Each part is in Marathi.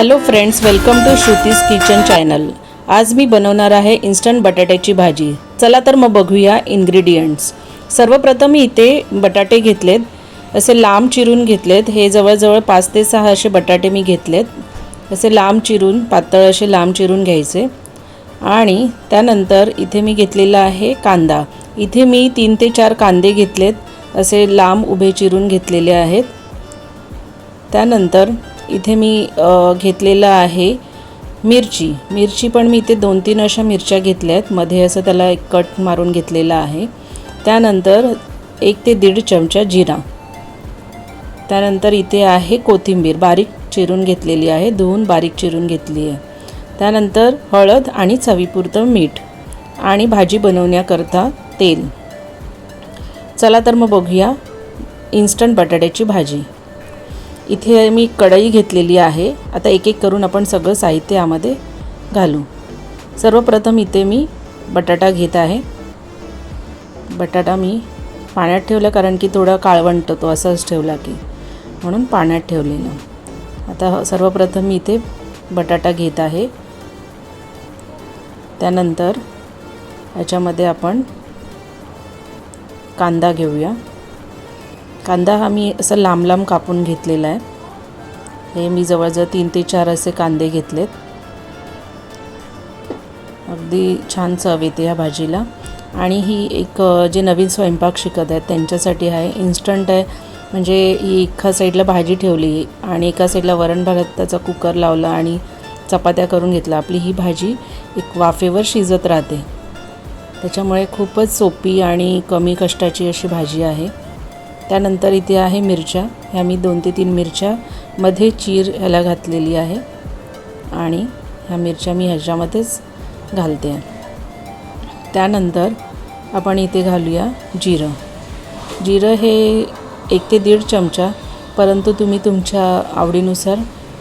Hello friends welcome to Shruti's kitchen channel. आज मी बनवणार आहे इन्स्टंट बटाट्याची भाजी. चला तर मग बघूया इन्ग्रेडियंट्स सर्वप्रथम मी इथे बटाटे घेतलेत. असे लांब चिरून घेतलेत. हे जवळजवळ पाच ते सहा असे बटाटे मी घेतलेत. असे लांब चिरून पातळ असे लांब चिरून घ्यायचे. आणि त्यानंतर इथे मी घेतलेला आहे कांदा. इथे मी तीन ते चार कांदे घेतलेत. असे लांब उभे चिरून घेतलेले आहेत. त्यानंतर इथे मी घेतलेलं आहे मिरची. मिरची पण मी इथे दोन तीन अशा मिरच्या घेतल्या आहेत. मध्ये असं त्याला एक कट मारून घेतलेला आहे. त्यानंतर एक ते दीड चमचा जिरा. त्यानंतर इथे आहे कोथिंबीर. बारीक चिरून घेतलेली आहे. धुवून बारीक चिरून घेतली आहे. त्यानंतर हळद आणि चवीपुरतं मीठ आणि भाजी बनवण्याकरता तेल. चला तर मग बघूया इन्स्टंट बटाट्याची भाजी. इथे मी कढई घेतलेली आहे. आता एक एक करून आपण सगळं साहित्य यामध्ये घालू. सर्वप्रथम इथे मी बटाटा घेत आहे. बटाटा मी पाण्यात ठेवला कारण की थोडा काळवंट तो असाच ठेवला की. म्हणून पाण्यात ठेवलेलं. आता सर्वप्रथम मी इथे बटाटा घेत आहे. त्यानंतर याच्यामध्ये आपण कांदा घेऊया. कांदा हा मी असं लांब लांब कापून घेतलेला आहे. हे मी जवळजवळ तीन ते चार असे कांदे घेतलेत. अगदी छान चव येते ह्या भाजीला. आणि ही एक जे नवीन स्वयंपाक शिकत आहेत त्यांच्यासाठी आहे इन्स्टंट आहे. म्हणजे ही एका साईडला भाजी ठेवली आणि एका साईडला वरण भात त्याचा कुकर लावला आणि चपात्या करून घेतला आपली ही भाजी एक वाफेवर शिजत राहते. त्याच्यामुळे खूपच सोपी आणि कमी कष्टाची अशी भाजी आहे. त्यानंतर इथे आहे मिरच्या. ह्या मी दोन ते तीन मिरच्या मध्ये चीर ह्याला घातलेली आहे. आणि ह्या मिरच्या मी ह्याच्यामध्येच घालते. त्यानंतर आपण इथे घालूया जिरं. जिरं हे एक ते दीड चमचा परंतु तुम्ही तुमच्या आवडीनुसार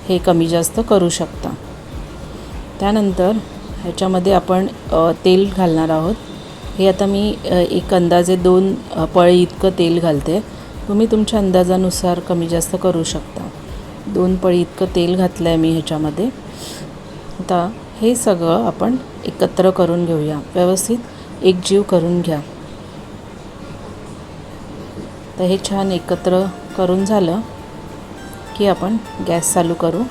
हे कमी जास्त करू शकता. त्यानंतर ह्याच्यामध्ये आपण तेल घालणार आहोत. हे आता मी एक अंदाजे दोन अ, पळी इतकं तेल घालते. तुम्ही तुमच्या अंदाजानुसार कमी जास्त करू शकता. दोन पळी इतकं तेल घातलं आहे मी ह्याच्यामध्ये. आता हे सगळं आपण एकत्र करून घेऊया. व्यवस्थित एकजीव करून घ्या. तर हे छान एकत्र करून झालं की आपण गॅस चालू करू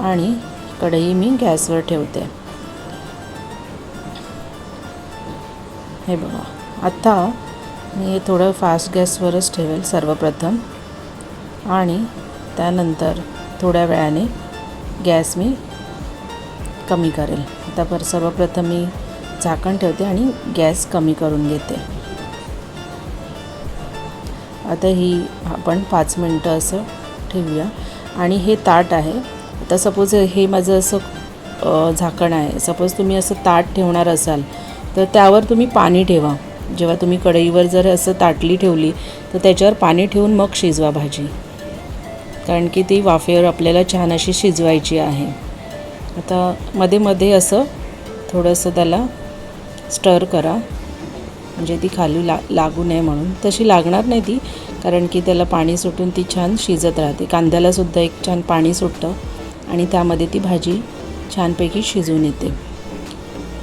आणि कढई मी गॅसवर ठेवते. हे बघा. आता मी हे थोडं फास्ट गॅसवरच ठेवेल सर्वप्रथम. आणि त्यानंतर थोड्या वेळाने गॅस मी कमी करेल. आता पर सर्वप्रथम मी झाकण ठेवते आणि गॅस कमी करून घेते. आता ही आपण पाच मिनटं असं ठेवूया. आणि हे ताट आहे. आता सपोज हे माझं असं झाकण आहे. सपोज तुम्ही असं ताट ठेवणार असाल तर त्यावर तुम्ही पाणी ठेवा. जेव्हा तुम्ही कढईवर जर असं ताटली ठेवली तर त्याच्यावर पाणी ठेवून मग शिजवा भाजी. कारण की ती वाफेवर आपल्याला छान अशी शिजवायची आहे. आता मध्ये मध्ये असं थोडंसं त्याला स्टर करा. म्हणजे ती खाली ला लागू नये म्हणून. तशी लागणार नाही ती कारण की त्याला पाणी सुटून ती छान शिजत राहते. कांद्यालासुद्धा एक छान पाणी सुटतं आणि त्यामध्ये ती भाजी छानपैकी शिजून येते.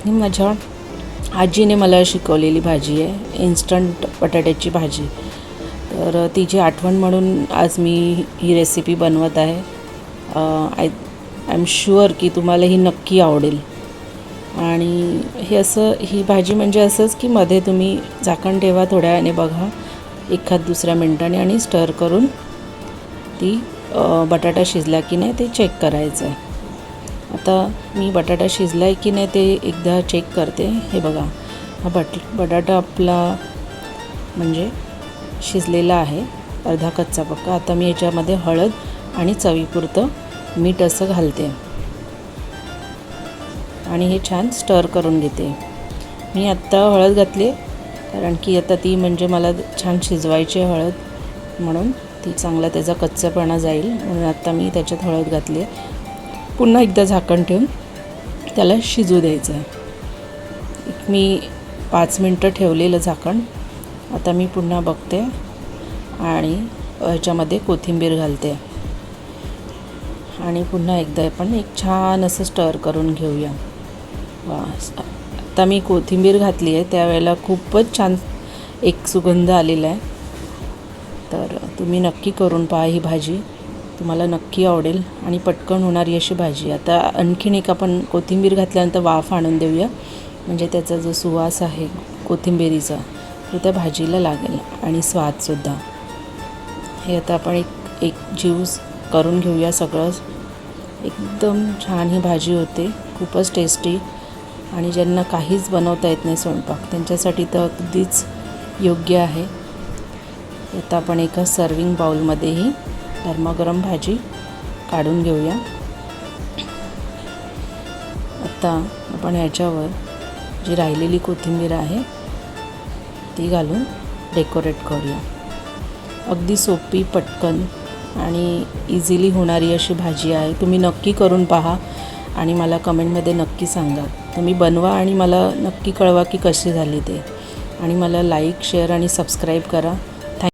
ही माझ्या आजीने मला शिकवलेली भाजी आहे. इन्स्टंट बटाट्याची भाजी. तर तिची आठवण म्हणून आज मी ही रेसिपी बनवत आहे. आय आय एम शुअर की तुम्हाला ही नक्की आवडेल. आणि हे असं ही भाजी म्हणजे असंच की मध्ये तुम्ही झाकण ठेवा थोड्या वेळाने बघा. एखाद दुसऱ्या मिनटाने आणि स्टर करून ती बटाटा शिजला की नाही ते चेक करायचं आहे. आता मी बटाटा शिजला आहे की नाही ते एकदा चेक करते. हे बघा हा बट बटाटा आपला म्हणजे शिजलेला आहे अर्धा कच्चा पक्का. आता मी याच्यामध्ये हळद आणि चवीपुरतं मीठ असं घालते. आणि हे छान स्टर करून घेते. मी आत्ता हळद घातली कारण की आता ती म्हणजे मला छान शिजवायची आहे हळद म्हणून. ती चांगला त्याचा कच्चापणा जाईल म्हणून आत्ता मी त्याच्यात हळद घातली पुन्हा एकदा झाकण ठेवून त्याला शिजू द्यायचं आहे. मी पाच मिनटं ठेवलेलं झाकण. आता मी पुन्हा बघते आणि ह्याच्यामध्ये कोथिंबीर घालते. आणि पुन्हा एकदा आपण एक छान असं स्टर करून घेऊया. वा आता मी कोथिंबीर घातली आहे त्यावेळेला खूपच छान एक सुगंध आलेला आहे. तर तुम्ही नक्की करून पहा ही भाजी. तुम्हाला नक्की आवडेल आणि पटकन होणारी अशी भाजी. आता आणखीन एक आपण कोथिंबीर घातल्यानंतर वाफ आणून देऊया. म्हणजे त्याचा जो सुवास आहे कोथिंबिरीचा तो त्या भाजीला लागेल आणि स्वादसुद्धा हे आता आपण एक एक ज्यूस करून घेऊया सगळं. एकदम छान ही भाजी होते. खूपच टेस्टी आणि ज्यांना काहीच बनवता येत नाही स्वयंपाक त्यांच्यासाठी तर अगदीच योग्य आहे. आता आपण एका सर्विंग बाउलमध्येही गरमागरम भाजी काढून घेऊया. आत्ता आपण ह्याच्यावर जी राहिलेली कोथिंबीर आहे ती घालून डेकोरेट करूया. अगदी सोपी पटकन आणि इझिली होणारी अशी भाजी आहे. तुम्ही नक्की करून पहा आणि मला कमेंटमध्ये नक्की सांगा. तुम्ही बनवा आणि मला नक्की कळवा की कशी झाली ते. आणि मला लाईक शेअर आणि सबस्क्राईब करा.